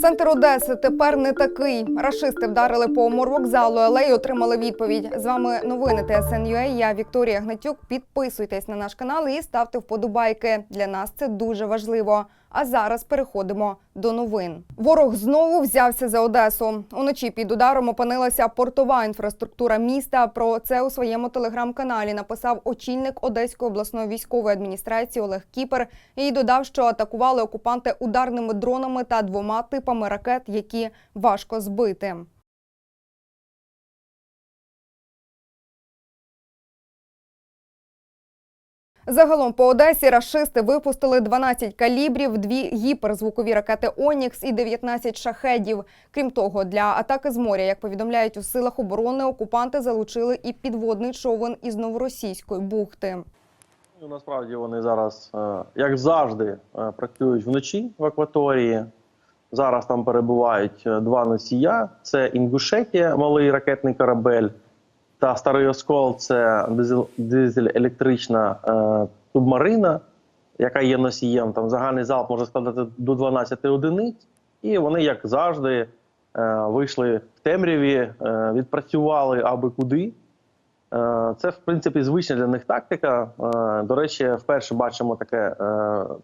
Центр Одеси тепер не такий. Рашисти вдарили по морвокзалу, але й отримали відповідь. З вами новини ТСНЮА. Я Вікторія Гнатюк. Підписуйтесь на наш канал і ставте вподобайки. Для нас це дуже важливо. А зараз переходимо до новин. Ворог знову взявся за Одесу. Уночі під ударом опинилася портова інфраструктура міста. Про це у своєму телеграм-каналі написав очільник Одеської обласної військової адміністрації Олег Кіпер і додав, що атакували окупанти ударними дронами та двома типами ракет, які важко збити. Загалом по Одесі рашисти випустили 12 калібрів, дві гіперзвукові ракети Онікс і 19 шахедів. Крім того, для атаки з моря, як повідомляють у силах оборони, окупанти залучили і підводний човен із новоросійської бухти. Ну, Насправді вони зараз, е, як завжди, е, працюють вночі в акваторії. Зараз там перебувають е, два носія: це Інгушетія, малий ракетний корабель, та Старий Оскол це дизель- дизель-електрична е, субмарина, яка є носієм. Там загальний залп може складати до 12 одиниць. І вони, як завжди, е, вийшли в темряві, е, відпрацювали аби куди. Це, в принципі, звична для них тактика. До речі, вперше бачимо таке,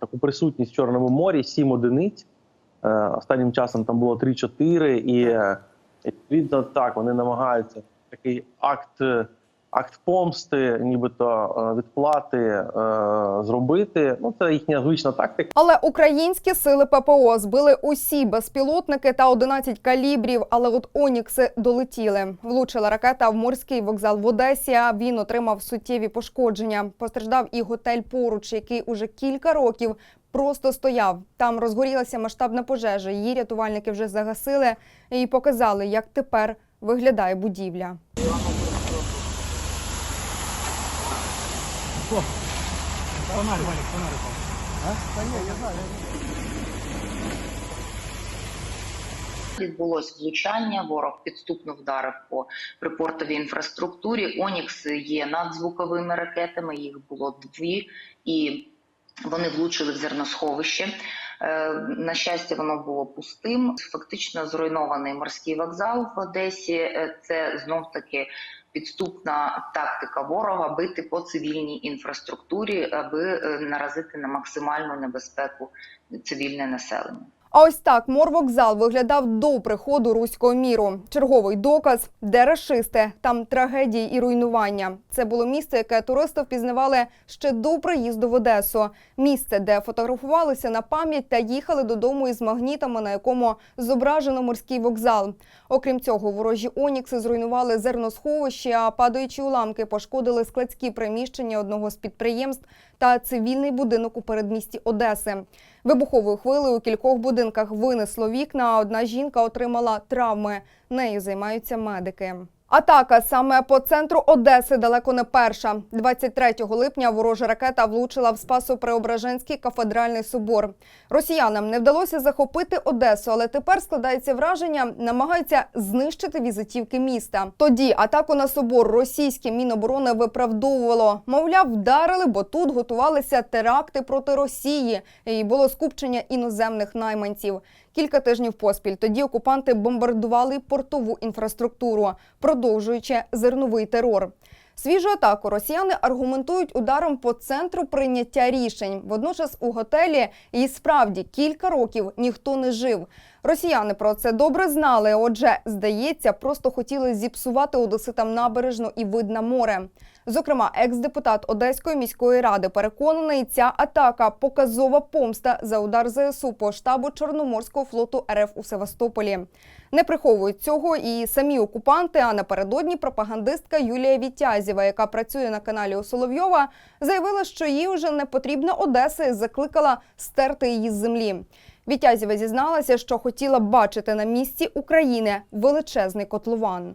таку присутність в Чорному морі, сім одиниць. Останнім часом там було 3-4, і відповідно так вони намагаються такий акт, е, акт помсти, нібито е, відплати е, зробити. Ну, це їхня звична тактика. Але українські сили ППО збили усі безпілотники та 11 калібрів. Але от Онікси долетіли. Влучила ракета в морський вокзал в Одесі. Він отримав суттєві пошкодження. Постраждав і готель поруч, який уже кілька років просто стояв. Там розгорілася масштабна пожежа. Її рятувальники вже загасили і показали, як тепер виглядає будівля. Відбулось влучання. Ворог підступно вдарив по припортовій інфраструктурі. Онікс є надзвуковими ракетами. Їх було дві, і вони влучили в зерносховище. Е, На щастя, воно було пустим. Фактично зруйнований морський вокзал в Одесі. Е, Це знов таки підступна тактика ворога бити по цивільній інфраструктурі, аби е, наразити на максимальну небезпеку цивільне населення. А ось так морвокзал виглядав до приходу руського міру. Черговий доказ, де рашисти, там трагедії і руйнування. Це було місце, яке туристи впізнавали ще до приїзду в Одесу. Місце, де фотографувалися на пам'ять та їхали додому із магнітами, на якому зображено морський вокзал. Окрім цього, ворожі онікси зруйнували зерносховище, а падаючі уламки пошкодили складські приміщення одного з підприємств та цивільний будинок у передмісті Одеси. Вибуховою хвилею у кількох будинках винесло вікна. а Одна жінка отримала травми. Нею займаються медики. Атака саме по центру Одеси далеко не перша. 23 липня ворожа ракета влучила в Спасо-Преображенський кафедральний собор. Росіянам не вдалося захопити Одесу, але тепер складається враження, намагаються знищити візитівки міста. Тоді атаку на собор російське міноборони виправдовувало. Мовляв, вдарили, бо тут готувалися теракти проти Росії і було скупчення іноземних найманців. Кілька тижнів поспіль тоді окупанти бомбардували портову інфраструктуру, продовжуючи зерновий терор. Свіжу атаку росіяни аргументують ударом по центру прийняття рішень. Водночас у готелі і справді кілька років ніхто не жив. Росіяни про це добре знали. Отже, здається, просто хотіли зіпсувати одеситам набережну і вид на море. Зокрема, екс-депутат Одеської міської ради переконаний, ця атака показова помста за удар ЗСУ по штабу Чорноморського флоту РФ у Севастополі. Не приховують цього і самі окупанти. А напередодні пропагандистка Юлія Вітязєва, яка працює на каналі у Соловйова, заявила, що їй вже не потрібна Одеса і закликала стерти її з землі. Вітязєва зізналася, що хотіла бачити на місці України величезний котлован.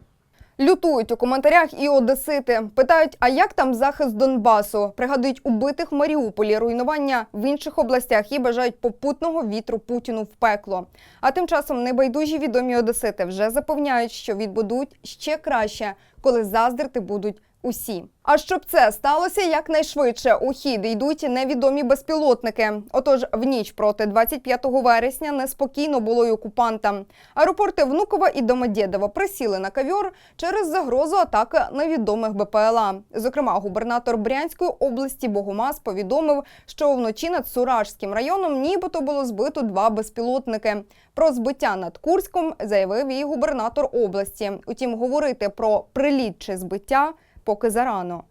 Лютують у коментарях і одесити. Питають, а як там захист Донбасу? Пригадують убитих в Маріуполі, руйнування в інших областях і бажають попутного вітру Путіну в пекло. А тим часом небайдужі відомі одесити вже запевняють, що відбудуть ще краще, коли заздрити будуть усі. А щоб це сталося якнайшвидше, у хід йдуть невідомі безпілотники. Отож, в ніч проти 25 вересня неспокійно було й окупантам. Аеропорти Внуково і Домодєдово присіли на кавьор через загрозу атаки невідомих БПЛА. Зокрема, губернатор Брянської області Богомаз повідомив, що вночі над Суражським районом нібито було збито два безпілотники. Про збиття над Курськом заявив і губернатор області. Утім, говорити про приліт чи збиття поки зарано.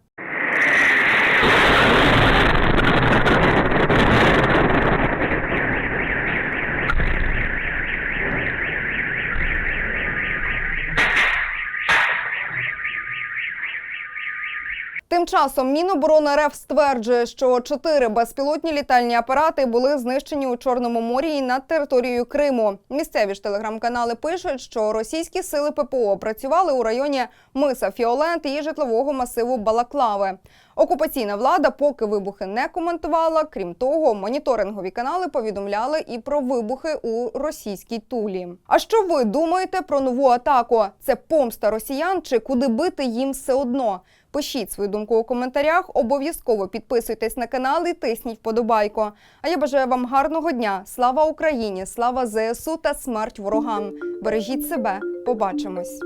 Тим часом Міноборони РФ стверджує, що чотири безпілотні літальні апарати були знищені у Чорному морі і над територією Криму. Місцеві ж телеграм-канали пишуть, що російські сили ППО працювали у районі Миса Фіолент і житлового масиву Балаклави. Окупаційна влада поки вибухи не коментувала. Крім того, моніторингові канали повідомляли і про вибухи у російській тулі. А що ви думаєте про нову атаку? Це помста росіян чи куди бити їм все одно? Пишіть свою думку у коментарях. Обов'язково підписуйтесь на канал і тисніть вподобайку. А я бажаю вам гарного дня. Слава Україні! Слава ЗСУ та смерть ворогам! Бережіть себе. Побачимось.